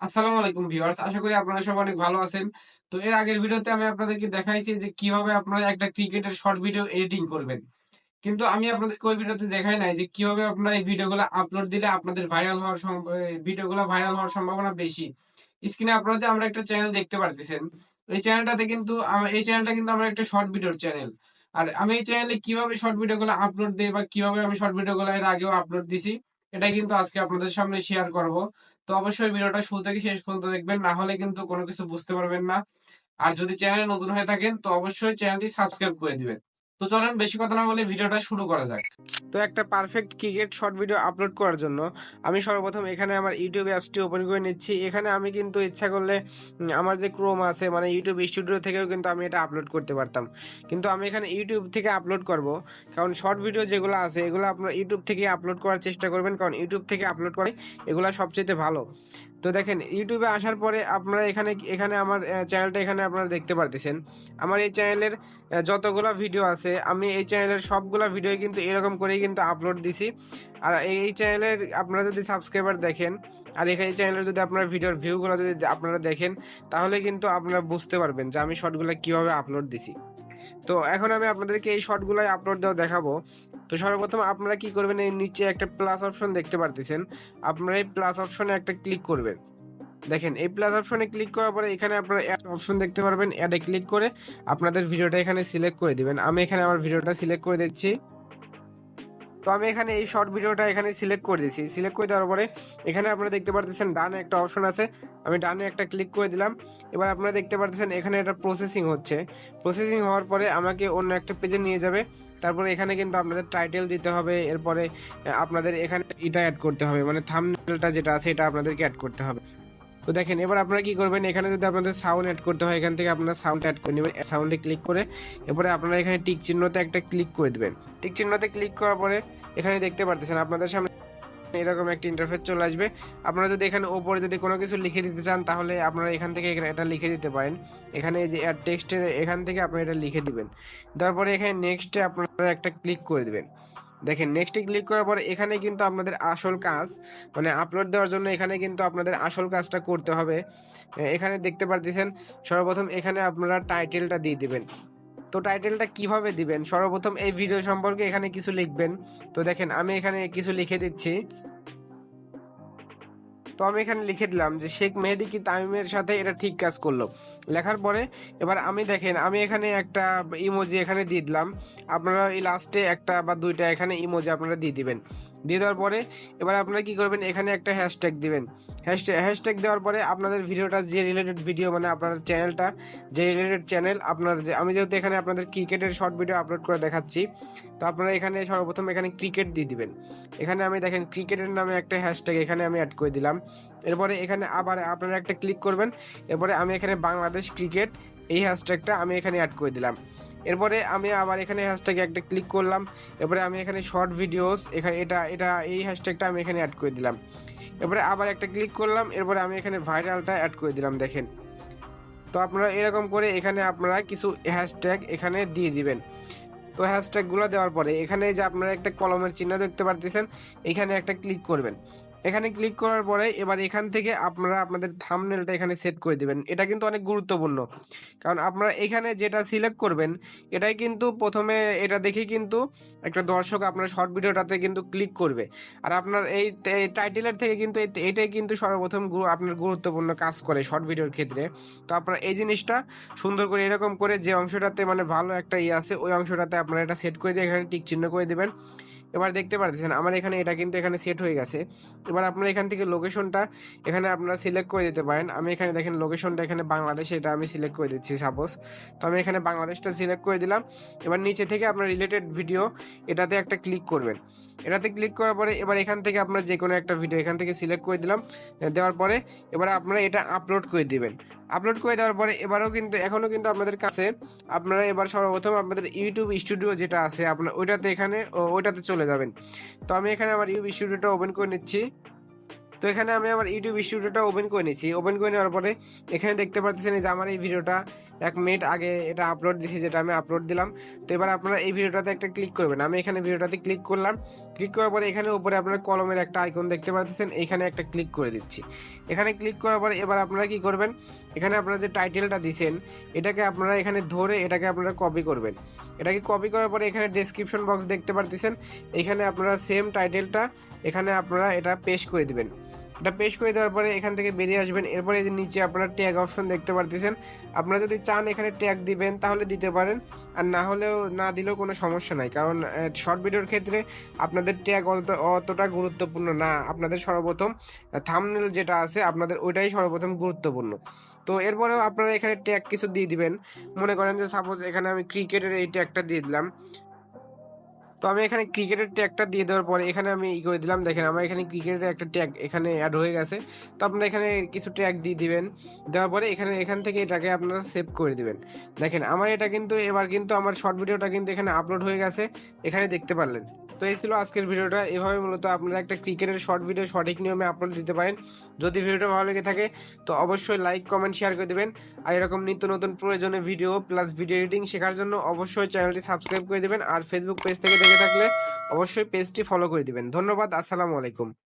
আসসালামু আলাইকুম ভিউয়ার্স, আশা করি আপনারা সবাই অনেক ভালো আছেন। তো এর আগের ভিডিওতে আমি আপনাদেরকে দেখাইছি যে কীভাবে আপনারা একটা ক্রিকেটের শর্ট ভিডিও এডিটিং করবেন। কিন্তু আমি আপনাদেরকে ওই ভিডিওতে দেখাই নাই যে কীভাবে আপনারা এই ভিডিওগুলো আপলোড দিলে আপনাদের ভাইরাল হওয়ার ভিডিওগুলো ভাইরাল হওয়ার সম্ভাবনা বেশি। স্ক্রিনে আপনারা যে আমরা একটা চ্যানেল দেখতে পারতেছেন, এই চ্যানেলটাতে কিন্তু এই চ্যানেলটা কিন্তু আমার একটা শর্ট ভিডিওর চ্যানেল। আর আমি এই চ্যানেলে কীভাবে শর্ট ভিডিওগুলো আপলোড দিই বা কীভাবে আমি শর্ট ভিডিওগুলো এর আগেও আপলোড দিছি, এটা কিন্তু আজকে আপনাদের সামনে শেয়ার করব। তো অবশ্যই ভিডিওটা শুরু থেকে শেষ পর্যন্ত দেখবেন, না হলে কিন্তু কোনো কিছু বুঝতে পারবেন না। আর যদি চ্যানেলে নতুন হয়ে থাকেন, তো অবশ্যই চ্যানেলটি সাবস্ক্রাইব করে দিবেন। তো চলেন বেশি কথা না বলে ভিডিওটা শুরু করা যাক। তো একটা perfect cricket short video upload করার জন্য আমি সর্বপ্রথম এখানে আমার ইউটিউব অ্যাপসটি ওপেন করে নিচ্ছি। এখানে আমি কিন্তু ইচ্ছা করলে আমার যে ক্রোম আছে মানে ইউটিউব স্টুডিও থেকেও কিন্তু আমি এটা আপলোড করতে পারতাম। কিন্তু আমি এখানে ইউটিউব থেকে আপলোড করব, কারণ শর্ট ভিডিও যেগুলো আছে, এগুলো আপনার ইউটিউব থেকে আপলোড করার চেষ্টা করবেন, কারণ ইউটিউব থেকে আপলোড করে এগুলো সবচেয়ে ভালো। তো দেখেন ইউটিউবে আসার পরে আপনারা এখানে এখানে আমার চ্যানেলটা এখানে আপনারা দেখতে পারতেছেন। আমার এই চ্যানেলের যতগুলো ভিডিও আছে আমি এই চ্যানেলের সবগুলা ভিডিও কিন্তু এরকম করেই কিন্তু আপলোড দিছি। আর এই চ্যানেলের আপনারা যদি সাবস্ক্রাইবার দেখেন, আর এখানে চ্যানেলের যদি আপনারা ভিডিওর ভিউগুলো যদি আপনারা দেখেন, তাহলে কিন্তু আপনারা বুঝতে পারবেন যে আমি শর্টগুলো কীভাবে আপলোড দিছি। তো এখন আমি আপনাদেরকে এই শর্টগুলাই আপলোড দেওয়া দেখাবো। তো সর্বপ্রথম আপনারা কি করবেন, এই নিচে একটা প্লাস অপশন দেখতে পারতেছেন। আপনারা এই প্লাস অপশনে একটা ক্লিক করবেন। দেখেন, এই প্লাস অপশনে ক্লিক করার পরে এখানে আপনারা অ্যাড অপশন দেখতে পারবেন। অ্যাডে ক্লিক করে আপনাদের ভিডিওটা এখানে সিলেক্ট করে দিবেন। আমি এখানে আমার ভিডিওটা সিলেক্ট করে দিচ্ছি। তো আমি এখানে এই শর্ট ভিডিওটা এখানে সিলেক্ট করে দিয়েছি। সিলেক্ট করে দেওয়ার পরে এখানে আপনারা দেখতে পারতেছেন ডানে একটা অপশন আছে। আমি ডানে একটা ক্লিক করে দিলাম। এবার আপনারা দেখতে পারতেছেন এখানে এটা প্রসেসিং হচ্ছে। প্রসেসিং হওয়ার পরে আমাকে অন্য একটা পেজে নিয়ে যাবে। তারপরে এখানে কিন্তু আপনাদের টাইটেল দিতে হবে। এরপরে আপনাদের এখানে এটা অ্যাড করতে হবে। মানে থাম্বনেলটা যেটা আছে, এটা আপনাদেরকে অ্যাড করতে হবে। তো দেখেন, এবার আপনারা কি করবেন? এখানে যদি আপনাদের সাউন্ড অ্যাড করতে হয়, এখান থেকে আপনারা সাউন্ড অ্যাড করে নেবেন। সাউন্ডে ক্লিক করে এরপরে আপনারা এখানে টিক চিহ্নতে একটা ক্লিক করে দেবেন। টিক চিহ্নতে ক্লিক করার পরে এখানে দেখতে পারতেছেন, আপনাদের সামনে এরকম একটা ইন্টারফেস চলে আসবে। আপনারা যদি এখানে ওপরে যদি কোনো কিছু লিখে দিতে চান, তাহলে আপনারা এখান থেকে এটা লিখে দিতে পারেন। এখানে যে অ্যাড টেক্সটের এখান থেকে আপনারা এটা লিখে দিবেন। তারপরে এখানে নেক্সটে আপনারা একটা ক্লিক করে দিবেন। দেখেন নেক্সটে ক্লিক করার পর এখানে কিন্তু আপনাদের আসল কাজ মানে আপলোড দেওয়ার জন্য এখানে কিন্তু আপনাদের আসল কাজটা করতে হবে। এখানে দেখতে পারতেছেন, সর্বপ্রথম এখানে আপনারা টাইটেলটা দিয়ে দিবেন। তো টাইটেলটা কীভাবে দিবেন? সর্বপ্রথম এই ভিডিও সম্পর্কে এখানে কিছু লিখবেন। তো দেখেন, আমি এখানে কিছু লিখে দিচ্ছি। তো আমি এখানে লিখে দিলাম যে শেখ মেহেদি কি তামিমের সাথে এটা ঠিক কাজ করল। লেখার পরে এবার আমি দেখেন, আমি এখানে একটা ইমোজি এখানে দিয়ে দিলাম। আপনারা এই লাস্টে একটা বা দুইটা এখানে ইমোজি আপনারা দিয়ে দিবেন। দিয়ে দেওয়ার পরে এবার আপনারা কি করবেন, এখানে একটা হ্যাশট্যাগ দিবেন। হ্যাশট্যাগ হ্যাশট্যাগ দেওয়ার পরে আপনাদের ভিডিওটা যে রিলেটেড ভিডিও মানে আপনার চ্যানেলটা যে রিলেটেড চ্যানেল আপনার যে, আমি যেহেতু এখানে আপনাদের ক্রিকেটের শর্ট ভিডিও আপলোড করে দেখাচ্ছি, তো আপনারা এখানে সর্বপ্রথম এখানে ক্রিকেট দিয়ে দিবেন। এখানে আমি দেখেন ক্রিকেটের নামে একটা হ্যাশট্যাগ এখানে আমি অ্যাড করে দিলাম। এরপরে এখানে আবার আপনারা একটা ক্লিক করবেন। এরপরে আমি এখানে বাংলাদেশ ক্রিকেট এই হ্যাশট্যাগটা আমি এখানে অ্যাড করে দিলাম। এরপরে আমি আবার এখানে হ্যাশট্যাগে একটা ক্লিক করলাম। এরপরে আমি এখানে শর্ট ভিডিওস এখানে এটা এটা, এই হ্যাশট্যাগটা আমি এখানে অ্যাড করে দিলাম। এরপরে আবার একটা ক্লিক করলাম। এরপরে আমি এখানে ভাইরালটা অ্যাড করে দিলাম, দেখেন। তো আপনারা এরকম করে এখানে আপনারা কিছু হ্যাশট্যাগ এখানে দিয়ে দিবেন। তো হ্যাশট্যাগুলো দেওয়ার পরে এখানে যে আপনারা একটা কলমের চিহ্ন দেখতে পারতেছেন, এখানে একটা ক্লিক করবেন। এখানে ক্লিক করার পরে এবার এখান থেকে আপনারা আপনাদের থামনেলটা এখানে সেট করে দিবেন। এটা কিন্তু অনেক গুরুত্বপূর্ণ। কারণ আপনারা এখানে যেটা সিলেক্ট করবেন, এটাই কিন্তু প্রথমে এটা দেখেই কিন্তু একটা দর্শক আপনার শর্ট ভিডিওটাতে কিন্তু ক্লিক করবে। আর আপনার এই টাইটেলের থেকে কিন্তু এটাই কিন্তু সর্বপ্রথম আপনার গুরুত্বপূর্ণ কাজ করে শর্ট ভিডিওর ক্ষেত্রে। তো আপনারা এই জিনিসটা সুন্দর করে এরকম করে যে অংশটাতে মানে ভালো একটা ইয়ে আছে, ওই অংশটাতে আপনারা এটা সেট করে দিয়ে এখানে টিক চিহ্ন করে দেবেন। এবার দেখতে পারতেছেন, আমার এখানে এটা কিন্তু এখানে সেট হয়ে গেছে। এবার আপনারা এখান থেকে লোকেশনটা এখানে আপনারা সিলেক্ট করে দিতে পারেন। আমি এখানে দেখেন লোকেশনটা এখানে বাংলাদেশ এটা আমি সিলেক্ট করে দিচ্ছি সাপোজ তো আমি এখানে বাংলাদেশটা সিলেক্ট করে দিলাম। এবার নিচে থেকে আপনার রিলেটেড ভিডিও এটাতে একটা ক্লিক করবেন। এটাতে ক্লিক করার পরে এবার এখান থেকে আপনার যে কোনো একটা ভিডিও এখান থেকে সিলেক্ট করে দিলাম। দেওয়ার পরে এবার আপনারা এটা আপলোড করে দিবেন। আপলোড করে দেওয়ার পরে এবারও কিন্তু, এখনও কিন্তু আপনাদের কাছে আপনারা এবার সর্বপ্রথম আপনাদের ইউটিউব স্টুডিও যেটা আছে, আপনার ওইটাতে এখানে ওইটাতে চলে যাবেন। তো আমি এখানে আমার ইউবি স্টুডিওটা ওপেন করে নিচ্ছি। তো এখানে আমি আমার ইউটিউব স্টুডিওটা ওপেন করে নিচ্ছি। ওপেন করে নেওয়ার পরে এখানে দেখতে পাচ্ছেন যে আমার এই ভিডিওটা এক মিনিট আগে এটা আপলোড দিয়েছি, যেটা আমি আপলোড দিলাম। তো এবার আপনারা এই ভিডিওটাতে একটা ক্লিক করবেন। আমি এখানে ভিডিওটাতে ক্লিক করলাম। ক্লিক করার পরে এখানে উপরে আপনারা কলমের একটা আইকন দেখতে পাচ্ছেন এখানে একটা ক্লিক করে দিচ্ছি। এখানে ক্লিক করার পরে এবার আপনারা কি করবেন? এখানে আপনারা যে টাইটেলটা দিছেন, এটাকে আপনারা এখানে ধরে এটাকে আপনারা কপি করবেন। এটাকে কপি করার পরে এখানে ডেসক্রিপশন বক্স দেখতে পারতেছেন, এখানে আপনারা সেম টাইটেলটা এখানে আপনারা এটা পেশ করে দিবেন। এটা পেস্ট করে দেওয়ার পরে এখান থেকে বেরিয়ে আসবেন। এরপরে যে নিচে আপনারা ট্যাগ অপশন দেখতে পারতেছেন। আপনারা যদি চান এখানে ট্যাগ দিবেন, তাহলে দিতে পারেন। আর না হলেও, না দিলেও কোনো সমস্যা নাই। কারণ শর্ট ভিডিওর ক্ষেত্রে আপনাদের ট্যাগ অত, অতটা গুরুত্বপূর্ণ না। আপনাদের সর্বপ্রথম থামনেল যেটা আছে, আপনাদের ওইটাই সর্বপ্রথম গুরুত্বপূর্ণ। তো এরপরেও আপনারা এখানে ট্যাগ কিছু দিয়ে দিবেন। মনে করেন যে সাপোজ এখানে আমি ক্রিকেটের এই ট্যাগটা দিয়ে দিলাম। তো আমি এখানে ক্রিকেটের ট্যাগটা দিয়ে দেওয়ার পরে এখানে আমি ই করে দিলাম। দেখেন, আমার এখানে ক্রিকেটের একটা ট্যাগ এখানে অ্যাড হয়ে গেছে। তো আপনারা এখানে কিছু ট্যাগ দিয়ে দিবেন। দেওয়ার পরে এখানে, এখান থেকে এটাকে আপনারা সেভ করে দিবেন। দেখেন, আমার এটা কিন্তু, এবার কিন্তু আমার শর্ট ভিডিওটা কিন্তু এখানে আপলোড হয়ে গেছে। এখানে দেখতে পারলেন। তো এই ছিল আজকের ভিডিওটা। এভাবে মূলত আপনারা একটা ক্রিকেটের শর্ট ভিডিও, সঠিক নিয়মে আপলোড দিতে পারেন। যদি ভিডিওটা ভালো লেগে থাকে, তো অবশ্যই লাইক, কমেন্ট, শেয়ার করে দেবেন। আর এরকম নিত্য নতুন প্রয়োজনে ভিডিও প্লাস ভিডিও এডিটিং শেখার জন্য অবশ্যই চ্যানেলটি সাবস্ক্রাইব করে দেবেন। আর ফেসবুক পেজ থেকে দেখে থাকলে অবশ্যই পেজটি ফলো করে দিবেন। ধন্যবাদ, আসসালামু আলাইকুম।